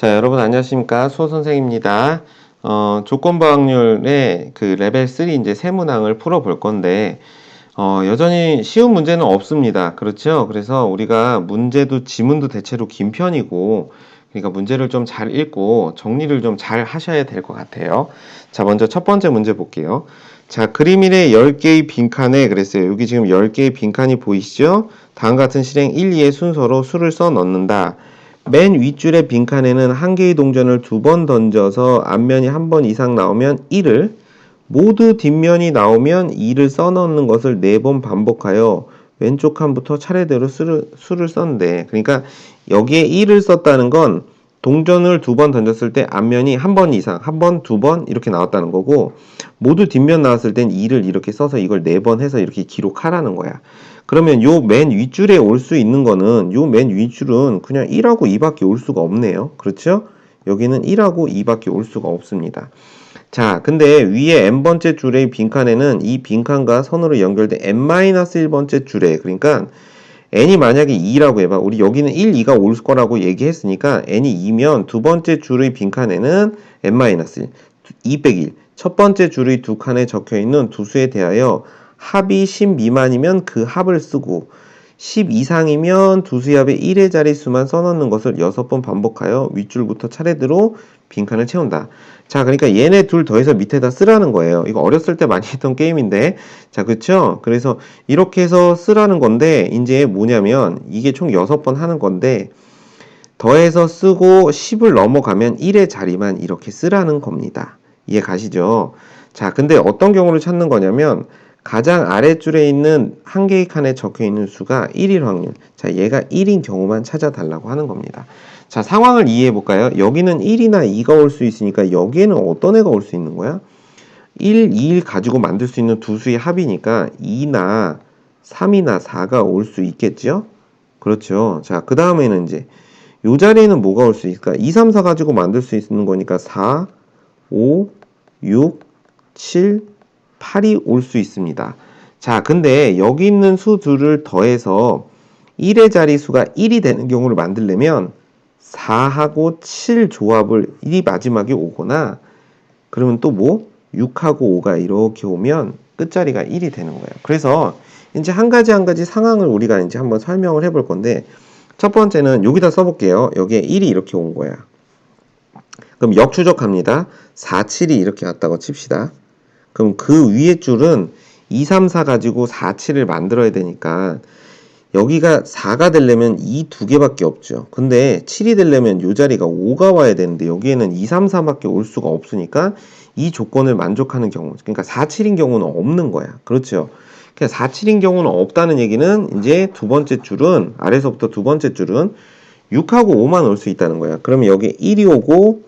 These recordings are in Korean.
자, 여러분 안녕하십니까? 수호 선생입니다. 어, 조건부 확률의 그 레벨 3 이제 세 문항을 풀어 볼 건데, 어, 여전히 쉬운 문제는 없습니다. 그렇죠? 그래서 우리가 문제도 지문도 대체로 긴 편이고, 그러니까 문제를 좀 잘 읽고 정리를 좀 잘 하셔야 될 것 같아요. 자, 먼저 첫 번째 문제 볼게요. 자, 그림 1의 10개의 빈칸에 그랬어요. 여기 지금 10개의 빈칸이 보이시죠? 다음 같은 실행 1, 2의 순서로 수를 써 넣는다. 맨 윗줄의 빈칸에는 한 개의 동전을 두 번 던져서 앞면이 한 번 이상 나오면 1을 모두 뒷면이 나오면 2를 써넣는 것을 네 번 반복하여 왼쪽 칸부터 차례대로 수를, 수를 썼는데 그러니까 여기에 1을 썼다는 건 동전을 두 번 던졌을 때 앞면이 한 번 이상, 한 번, 두 번 이렇게 나왔다는 거고 모두 뒷면 나왔을 땐 2를 이렇게 써서 이걸 네 번 해서 이렇게 기록하라는 거야. 그러면 요 맨 윗줄에 올 수 있는 거는 요 맨 윗줄은 그냥 1하고 2밖에 올 수가 없네요. 그렇죠? 여기는 1하고 2밖에 올 수가 없습니다. 자, 근데 위에 n번째 줄의 빈칸에는 이 빈칸과 선으로 연결된 n-1번째 줄에 그러니까 n이 만약에 2라고 해봐. 우리 여기는 1, 2가 올 거라고 얘기했으니까 n이 2면 두 번째 줄의 빈칸에는 n-1, 2 빼기 1. 첫 번째 줄의 두 칸에 적혀 있는 두 수에 대하여 합이 10 미만이면 그 합을 쓰고 10 이상이면 두 수의 합의 1의 자릿수만 써넣는 것을 6번 반복하여 윗줄부터 차례대로 빈칸을 채운다. 자, 그러니까 얘네 둘 더해서 밑에다 쓰라는 거예요. 이거 어렸을 때 많이 했던 게임인데. 자, 그쵸? 그래서 이렇게 해서 쓰라는 건데, 이제 뭐냐면, 이게 총 6번 하는 건데, 더해서 쓰고 10을 넘어가면 1의 자리만 이렇게 쓰라는 겁니다. 이해 가시죠? 자, 근데 어떤 경우를 찾는 거냐면, 가장 아래줄에 있는 한 개의 칸에 적혀 있는 수가 1일 확률. 자, 얘가 1인 경우만 찾아달라고 하는 겁니다. 자, 상황을 이해해 볼까요? 여기는 1이나 2가 올 수 있으니까 여기에는 어떤 애가 올 수 있는 거야? 1, 2를 가지고 만들 수 있는 두 수의 합이니까 2나 3이나 4가 올 수 있겠죠? 그렇죠. 자, 그 다음에는 이제 요 자리에는 뭐가 올 수 있을까? 2, 3, 4 가지고 만들 수 있는 거니까 4, 5, 6, 7, 8이 올 수 있습니다. 자, 근데 여기 있는 수 둘을 더해서 1의 자리수가 1이 되는 경우를 만들려면 4하고 7 조합을 1이 마지막에 오거나 그러면 또 뭐? 6하고 5가 이렇게 오면 끝자리가 1이 되는 거예요. 그래서 이제 한 가지 한 가지 상황을 우리가 이제 한번 설명을 해볼 건데 첫 번째는 여기다 써볼게요. 여기에 1이 이렇게 온 거야. 그럼 역추적합니다. 4, 7이 이렇게 왔다고 칩시다. 그럼 그 위에 줄은 2, 3, 4 가지고 4, 7을 만들어야 되니까 여기가 4가 되려면 이 두 개밖에 없죠. 근데 7이 되려면 이 자리가 5가 와야 되는데 여기에는 2, 3, 4밖에 올 수가 없으니까 이 조건을 만족하는 경우 그러니까 4, 7인 경우는 없는 거야. 그렇죠. 그러니까 4, 7인 경우는 없다는 얘기는 이제 두 번째 줄은 아래서부터 두 번째 줄은 6하고 5만 올 수 있다는 거야. 그러면 여기 1이 오고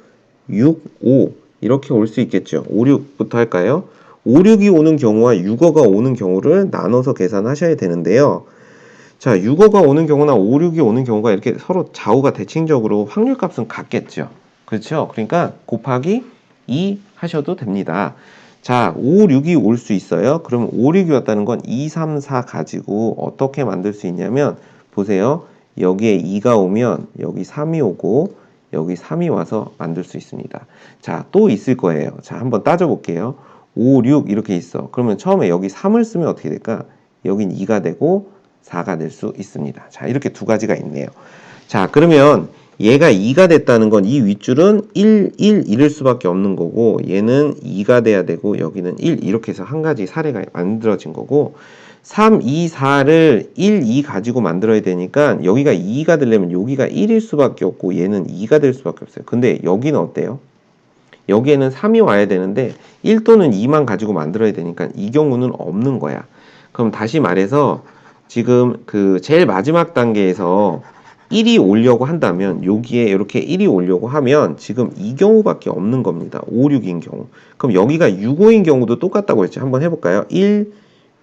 6, 5 이렇게 올 수 있겠죠. 5, 6부터 할까요? 5, 6이 오는 경우와 6어가 오는 경우를 나눠서 계산하셔야 되는데요. 자, 6어가 오는 경우나 5, 6이 오는 경우가 이렇게 서로 좌우가 대칭적으로 확률 값은 같겠죠. 그렇죠? 그러니까 곱하기 2 하셔도 됩니다. 자, 5, 6이 올 수 있어요. 그럼 5, 6이 왔다는 건 2, 3, 4 가지고 어떻게 만들 수 있냐면 보세요. 여기에 2가 오면 여기 3이 오고 여기 3이 와서 만들 수 있습니다. 자, 또 있을 거예요. 자, 한번 따져볼게요. 5, 6 이렇게 있어. 그러면 처음에 여기 3을 쓰면 어떻게 될까? 여긴 2가 되고 4가 될 수 있습니다. 자, 이렇게 두 가지가 있네요. 자, 그러면 얘가 2가 됐다는 건 이 윗줄은 1, 1, 1일 수밖에 없는 거고 얘는 2가 돼야 되고 여기는 1 이렇게 해서 한 가지 사례가 만들어진 거고 3, 2, 4를 1, 2 가지고 만들어야 되니까 여기가 2가 되려면 여기가 1일 수밖에 없고 얘는 2가 될 수밖에 없어요. 근데 여기는 어때요? 여기에는 3이 와야 되는데 1 또는 2만 가지고 만들어야 되니까 이 경우는 없는 거야. 그럼 다시 말해서 지금 그 제일 마지막 단계에서 1이 오려고 한다면 여기에 이렇게 1이 오려고 하면 지금 이 경우밖에 없는 겁니다. 5, 6인 경우. 그럼 여기가 6, 5인 경우도 똑같다고 했죠. 한번 해볼까요? 1,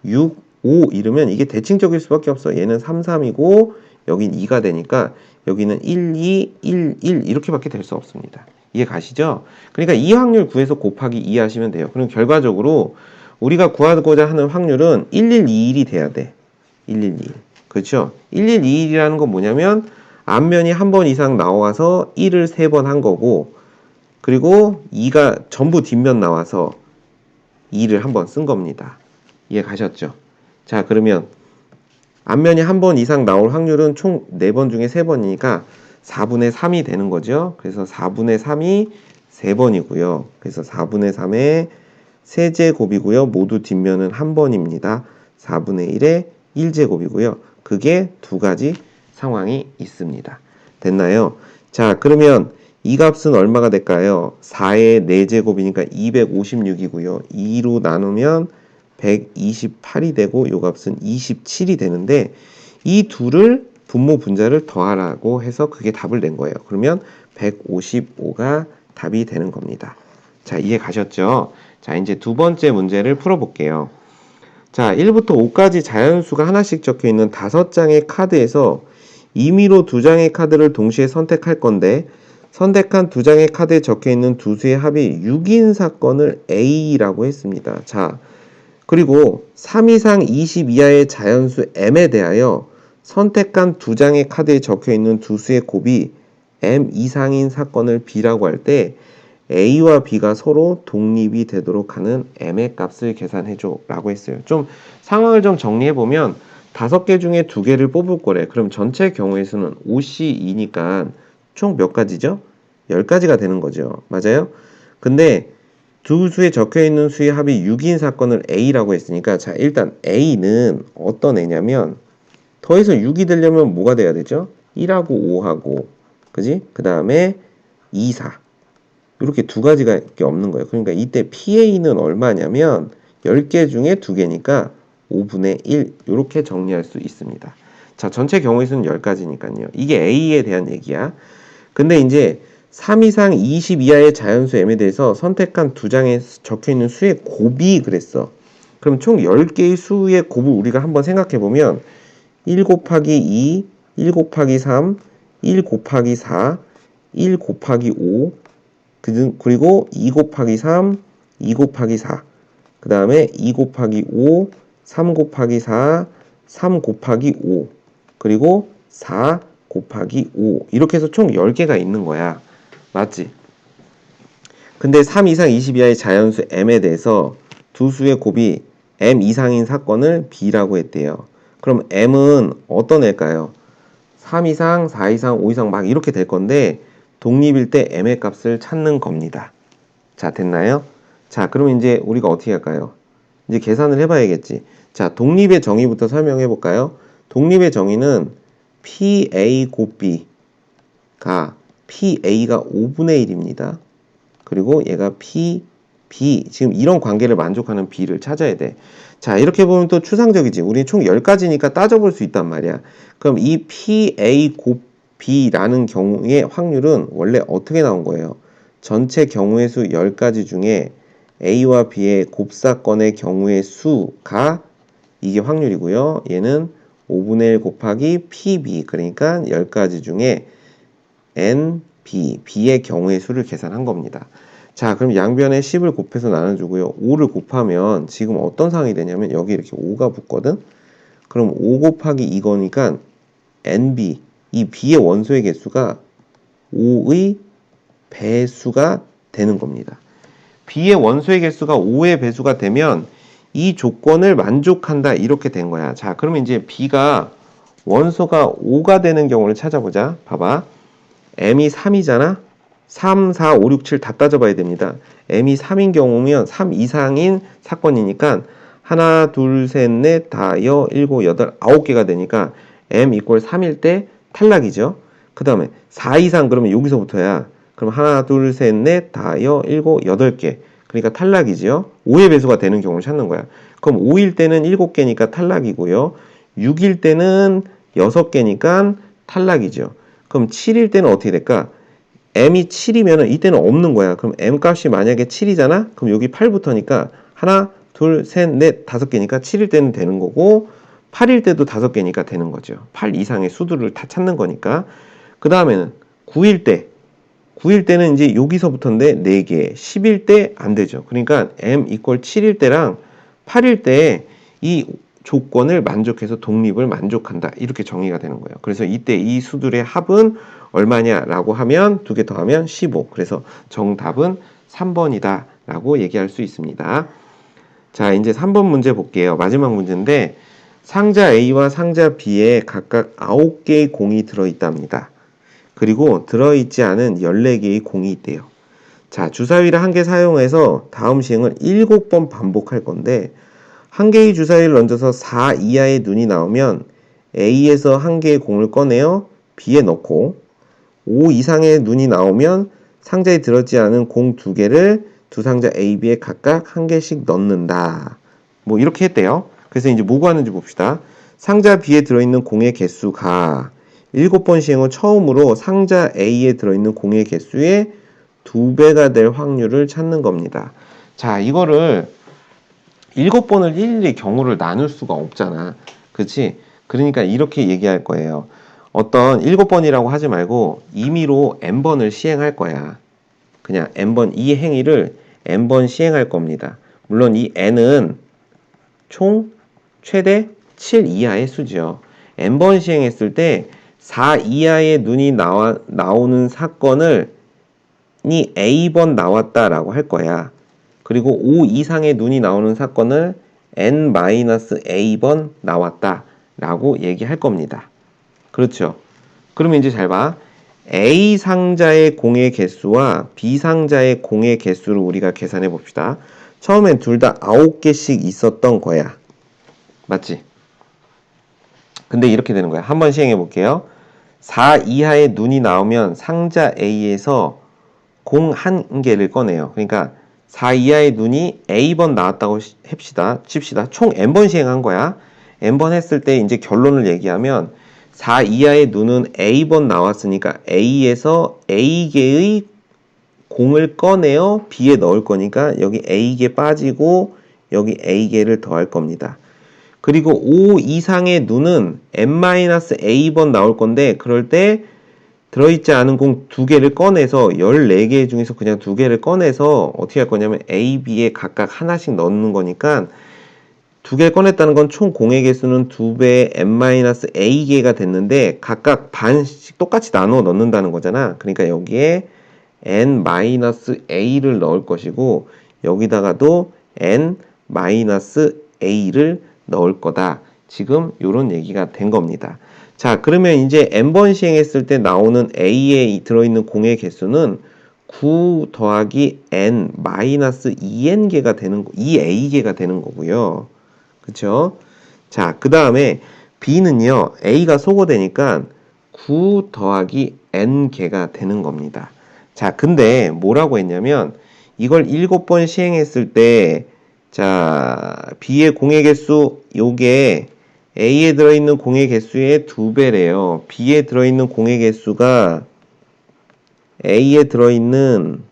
6, 5 이러면 이게 대칭적일 수밖에 없어. 얘는 3, 3이고 여긴 2가 되니까 여기는 1, 2, 1, 1 이렇게밖에 될 수 없습니다. 이해 가시죠? 그러니까 이 확률 구해서 곱하기 2 하시면 돼요. 그럼 결과적으로 우리가 구하고자 하는 확률은 1121이 돼야 돼. 1121. 그렇죠? 1121이라는 건 뭐냐면 앞면이 한 번 이상 나와서 1을 세 번 한 거고 그리고 2가 전부 뒷면 나와서 2를 한 번 쓴 겁니다. 이해 가셨죠? 자, 그러면 앞면이 한 번 이상 나올 확률은 총 4번 중에 3번이니까 4분의 3이 되는 거죠. 그래서 4분의 3이 3번이고요. 그래서 4분의 3의 세제곱이고요. 모두 뒷면은 한 번입니다. 4분의 1의 1제곱이고요. 그게 두 가지 상황이 있습니다. 됐나요? 자, 그러면 이 값은 얼마가 될까요? 4의 4제곱이니까 256이고요. 2로 나누면 128이 되고 요 값은 27이 되는데 이 둘을 분모 분자를 더하라고 해서 그게 답을 낸 거예요. 그러면 155가 답이 되는 겁니다. 자, 이해 가셨죠? 자, 이제 두 번째 문제를 풀어볼게요. 자, 1부터 5까지 자연수가 하나씩 적혀 있는 다섯 장의 카드에서 임의로 두 장의 카드를 동시에 선택할 건데 선택한 두 장의 카드에 적혀 있는 두 수의 합이 6인 사건을 A라고 했습니다. 자, 그리고 3 이상 20 이하의 자연수 M에 대하여 선택한 두 장의 카드에 적혀 있는 두 수의 곱이 M 이상인 사건을 B라고 할 때 A와 B가 서로 독립이 되도록 하는 M의 값을 계산해 줘 라고 했어요. 좀 상황을 좀 정리해 보면 다섯 개 중에 두 개를 뽑을 거래. 그럼 전체 경우의 수는 5C이니까 총 몇 가지죠? 10가지가 되는 거죠. 맞아요? 근데 두 수에 적혀 있는 수의 합이 6인 사건을 A라고 했으니까 자, 일단 A는 어떤 애냐면 더해서 6이 되려면 뭐가 돼야 되죠? 1하고 5하고 그지? 그 다음에 2, 4 이렇게 두 가지가 게 없는 거예요. 그러니까 이때 PA는 얼마냐면 10개 중에 2개니까 5분의 1 이렇게 정리할 수 있습니다. 자, 전체 경우의 수는 10가지니까요. 이게 A에 대한 얘기야. 근데 이제 3 이상 20 이하의 자연수 M에 대해서 선택한 두 장에 적혀 있는 수의 곱이 그랬어. 그럼 총 10개의 수의 곱을 우리가 한번 생각해 보면 1 곱하기 2, 1 곱하기 3, 1 곱하기 4, 1 곱하기 5, 그- 그리고 2 곱하기 3, 2 곱하기 4, 그 다음에 2 곱하기 5, 3 곱하기 4, 3 곱하기 5, 그리고 4 곱하기 5 이렇게 해서 총 10개가 있는 거야. 맞지? 근데 3 이상 20 이하의 자연수 m에 대해서 두 수의 곱이 m 이상인 사건을 b라고 했대요. 그럼 m은 어떤 애일까요? 3 이상, 4 이상, 5 이상 막 이렇게 될 건데 독립일 때 m의 값을 찾는 겁니다. 자, 됐나요? 자, 그럼 이제 우리가 어떻게 할까요? 이제 계산을 해봐야겠지. 자, 독립의 정의부터 설명해 볼까요? 독립의 정의는 PA 곱 B가 PA가 5분의 1입니다. 그리고 얘가 P, B. 지금 이런 관계를 만족하는 B를 찾아야 돼. 자, 이렇게 보면 또 추상적이지. 우리 총 10가지니까 따져볼 수 있단 말이야. 그럼 이 PA 곱 B라는 경우의 확률은 원래 어떻게 나온 거예요? 전체 경우의 수 10가지 중에 A와 B의 곱사건의 경우의 수가 이게 확률이고요. 얘는 5분의 1 곱하기 PB 그러니까 10가지 중에 N, B의 경우의 수를 계산한 겁니다. 자, 그럼 양변에 10을 곱해서 나눠주고요. 5를 곱하면 지금 어떤 상황이 되냐면 여기 이렇게 5가 붙거든? 그럼 5 곱하기 이거니까 NB, 이 B의 원소의 개수가 5의 배수가 되는 겁니다. B의 원소의 개수가 5의 배수가 되면 이 조건을 만족한다 이렇게 된 거야. 자, 그러면 이제 B가 원소가 5가 되는 경우를 찾아보자. 봐봐. M이 3이잖아. 3, 4, 5, 6, 7 다 따져봐야 됩니다. M이 3인 경우면 3 이상인 사건이니까 하나, 둘, 셋, 넷, 다, 여, 일곱, 여덟, 아홉 개가 되니까 M 이꼴 3일 때 탈락이죠. 그 다음에 4 이상 그러면 여기서부터야. 그럼 하나, 둘, 셋, 넷, 다, 여, 일곱, 여덟 개. 그러니까 탈락이지요. 5의 배수가 되는 경우를 찾는 거야. 그럼 5일 때는 7개니까 탈락이고요. 6일 때는 6개니까 탈락이죠. 그럼 7일 때는 어떻게 될까? m이 7이면 이때는 없는 거야. 그럼 m 값이 만약에 7이잖아? 그럼 여기 8부터니까 하나, 둘, 셋, 넷, 다섯 개니까 7일 때는 되는 거고 8일 때도 다섯 개니까 되는 거죠. 8 이상의 수들을 다 찾는 거니까. 그 다음에는 9일 때 9일 때는 이제 여기서부터인데 4개, 10일 때 안 되죠. 그러니까 m 이퀄 7일 때랑 8일 때이 조건을 만족해서 독립을 만족한다. 이렇게 정의가 되는 거예요. 그래서 이때 이 수들의 합은 얼마냐라고 하면 두 개 더하면 15. 그래서 정답은 3번이다. 라고 얘기할 수 있습니다. 자, 이제 3번 문제 볼게요. 마지막 문제인데 상자 A와 상자 B에 각각 9개의 공이 들어있답니다. 그리고 들어있지 않은 14개의 공이 있대요. 자, 주사위를 한 개 사용해서 다음 시행을 7번 반복할 건데 한 개의 주사위를 얹어서 4 이하의 눈이 나오면 A에서 한 개의 공을 꺼내어 B에 넣고 5 이상의 눈이 나오면 상자에 들어있지 않은 공 두 개를 두 상자 A, B에 각각 한 개씩 넣는다. 뭐 이렇게 했대요. 그래서 이제 뭐 구하는지 봅시다. 상자 B에 들어있는 공의 개수가 7번 시행 후 처음으로 상자 A에 들어있는 공의 개수의 두 배가 될 확률을 찾는 겁니다. 자, 이거를 일곱 번을 일일이 경우를 나눌 수가 없잖아. 그치? 그러니까 이렇게 얘기할 거예요. 어떤 일곱 번이라고 하지 말고 임의로 n번을 시행할 거야. 그냥 n번 이 행위를 n번 시행할 겁니다. 물론 이 n은 총 최대 7 이하의 수죠. n번 시행했을 때 4 이하의 눈이 나와, 나오는 사건을 이 A번 나왔다라고 할 거야. 그리고 5 이상의 눈이 나오는 사건을 N-A번 나왔다 라고 얘기할 겁니다. 그렇죠. 그러면 이제 잘 봐. A 상자의 공의 개수와 B 상자의 공의 개수를 우리가 계산해 봅시다. 처음엔 둘 다 9개씩 있었던 거야. 맞지? 근데 이렇게 되는 거야. 한번 시행해 볼게요. 4 이하의 눈이 나오면 상자 A에서 공 한 개를 꺼내요. 그러니까 4 이하의 눈이 A번 나왔다고 합시다. 칩시다. 총 N번 시행한 거야. N번 했을 때 이제 결론을 얘기하면 4 이하의 눈은 A번 나왔으니까 A에서 A개의 공을 꺼내어 B에 넣을 거니까 여기 A개 빠지고 여기 A개를 더할 겁니다. 그리고 5 이상의 눈은 n-a번 나올 건데 그럴 때 들어있지 않은 공 두 개를 꺼내서 14개 중에서 그냥 두 개를 꺼내서 어떻게 할 거냐면 A, B에 각각 하나씩 넣는 거니까 두개 꺼냈다는 건 총 공의 개수는 두 배의 n-a개가 됐는데 각각 반씩 똑같이 나누어 넣는다는 거잖아. 그러니까 여기에 n-a를 넣을 것이고 여기다가도 n-a를 넣을 거다. 지금 이런 얘기가 된 겁니다. 자, 그러면 이제 n번 시행했을 때 나오는 a에 들어있는 공의 개수는 9 더하기 n 마이너스 2n개가 되는 거, 2a개가 되는 거고요. 그쵸? 자, 그 다음에 b는요, a가 소거되니까 9 더하기 n개가 되는 겁니다. 자, 근데 뭐라고 했냐면 이걸 7번 시행했을 때 자, B의 공의 개수 요게 A에 들어있는 공의 개수의 두 배래요. B에 들어있는 공의 개수가 A에 들어있는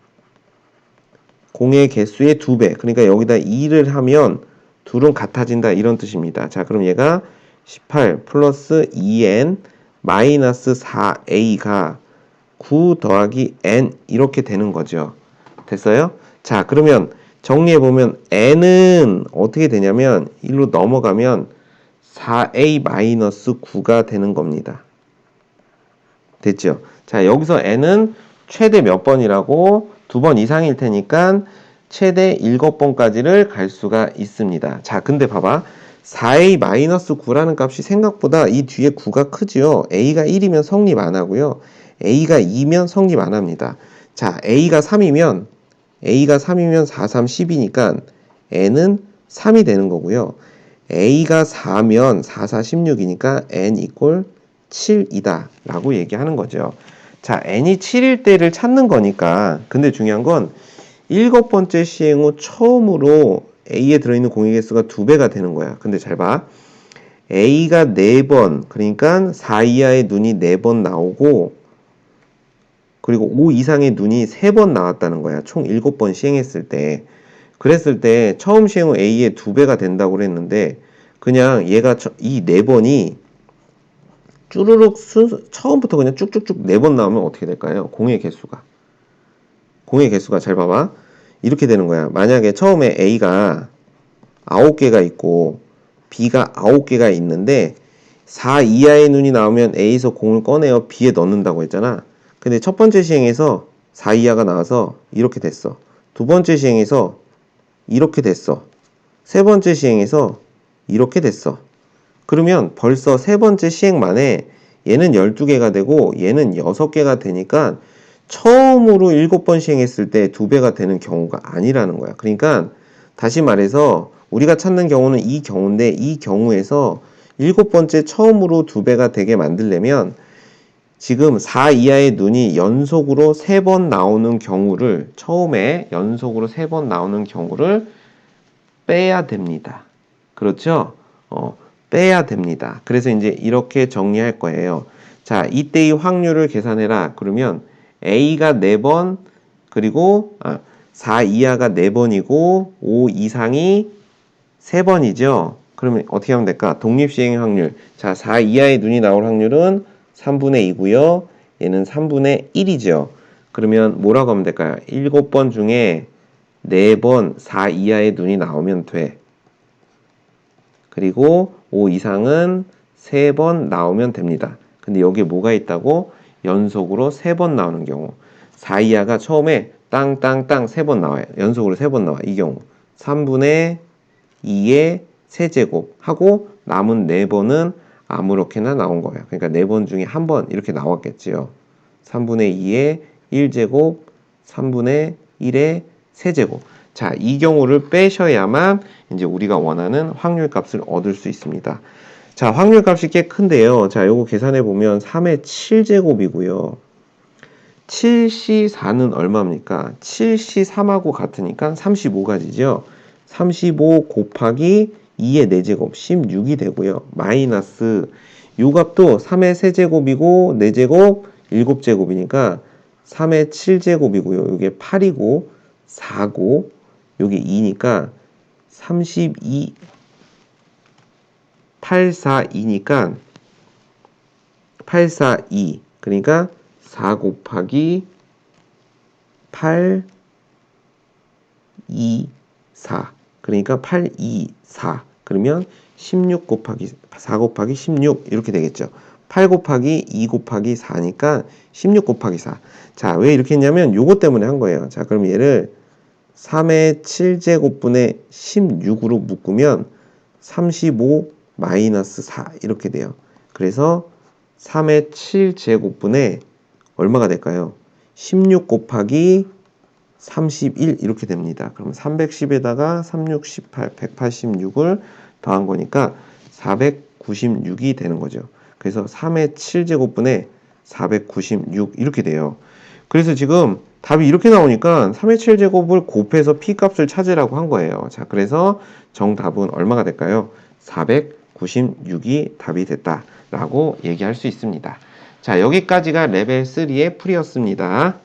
공의 개수의 두 배. 그러니까 여기다 2를 하면 둘은 같아진다 이런 뜻입니다. 자, 그럼 얘가 18 플러스 2n 마이너스 4a가 9 더하기 n 이렇게 되는 거죠. 됐어요? 자, 그러면 정리해 보면 n은 어떻게 되냐면 일로 넘어가면 4a-9가 되는 겁니다. 됐죠? 자, 여기서 n은 최대 몇 번이라고 두 번 이상일 테니까 최대 7번까지를 갈 수가 있습니다. 자, 근데 봐봐. 4a-9라는 값이 생각보다 이 뒤에 9가 크지요. a가 1이면 성립 안 하고요. a가 2면 성립 안 합니다. 자, a가 3이면 a가 3이면 4, 3, 10이니까 n은 3이 되는 거고요. A가 4면 4, 4, 16이니까 n 이꼴 7이다 라고 얘기하는 거죠. 자, n이 7일 때를 찾는 거니까 근데 중요한 건 일곱 번째 시행 후 처음으로 a에 들어있는 공의 개수가 2배가 되는 거야. 근데 잘 봐. a가 4번 그러니까 4 이하의 눈이 4번 나오고 그리고 5 이상의 눈이 3번 나왔다는 거야. 총 7번 시행했을 때. 그랬을 때 처음 시행 후 A의 2배가 된다고 그랬는데 그냥 얘가 이 4번이 쭈르륵 순 처음부터 그냥 쭉쭉쭉 4번 나오면 어떻게 될까요? 공의 개수가. 공의 개수가 잘 봐봐. 이렇게 되는 거야. 만약에 처음에 A가 9개가 있고 B가 9개가 있는데 4 이하의 눈이 나오면 A에서 공을 꺼내어 B에 넣는다고 했잖아. 근데 첫 번째 시행에서 4 이하가 나와서 이렇게 됐어. 두 번째 시행에서 이렇게 됐어. 세 번째 시행에서 이렇게 됐어. 그러면 벌써 세 번째 시행 만에 얘는 12개가 되고 얘는 6개가 되니까 처음으로 7번 시행했을 때 2배가 되는 경우가 아니라는 거야. 그러니까 다시 말해서 우리가 찾는 경우는 이 경우인데 이 경우에서 일곱 번째 처음으로 2배가 되게 만들려면 지금 4 이하의 눈이 연속으로 3번 나오는 경우를 처음에 연속으로 3번 나오는 경우를 빼야 됩니다. 그렇죠? 어, 빼야 됩니다. 그래서 이제 이렇게 정리할 거예요. 자, 이때의 확률을 계산해라. 그러면 A가 4번, 그리고 아, 4 이하가 4번이고 5 이상이 3번이죠. 그러면 어떻게 하면 될까? 독립시행 확률. 자, 4 이하의 눈이 나올 확률은 3분의 2고요. 얘는 3분의 1이죠. 그러면 뭐라고 하면 될까요? 7번 중에 4번 4 이하의 눈이 나오면 돼. 그리고 5 이상은 3번 나오면 됩니다. 근데 여기에 뭐가 있다고? 연속으로 3번 나오는 경우. 4 이하가 처음에 땅땅땅 3번 나와요. 연속으로 3번 나와. 이 경우. 3분의 2의 세제곱 하고 남은 4번은 아무렇게나 나온 거예요. 그러니까 4번 중에 한 번 이렇게 나왔겠지요. 3분의 2의 1제곱, 3분의 1의 세제곱. 자, 이 경우를 빼셔야만 이제 우리가 원하는 확률 값을 얻을 수 있습니다. 자, 확률 값이 꽤 큰데요. 자, 요거 계산해 보면 3의 7제곱이고요. 7C4는 얼마입니까? 7C3하고 같으니까 35가지죠. 35 곱하기 2의 4제곱 16이 되고요. 마이너스 요 값도 3의 세제곱이고 4제곱 7제곱이니까 3의 7제곱이고요. 요게 8이고 4고 요게 2니까 32 8, 4, 2니까 8, 4, 2 그러니까 4 곱하기 8, 2, 4 그러니까 8, 2, 4 그러면 16 곱하기 4 곱하기 16 이렇게 되겠죠. 8 곱하기 2 곱하기 4니까 16 곱하기 4. 자, 왜 이렇게 했냐면 요거 때문에 한 거예요. 자, 그럼 얘를 3의 7제곱분의 16으로 묶으면 35 마이너스 4 이렇게 돼요. 그래서 3의 7제곱분의 얼마가 될까요? 16 곱하기 31 이렇게 됩니다. 그럼 310에다가 36, 18, 186을 더한 거니까 496이 되는 거죠. 그래서 3의 7제곱분의 496 이렇게 돼요. 그래서 지금 답이 이렇게 나오니까 3의 7제곱을 곱해서 P값을 찾으라고 한 거예요. 자, 그래서 정답은 얼마가 될까요? 496이 답이 됐다라고 얘기할 수 있습니다. 자, 여기까지가 레벨 3의 풀이였습니다.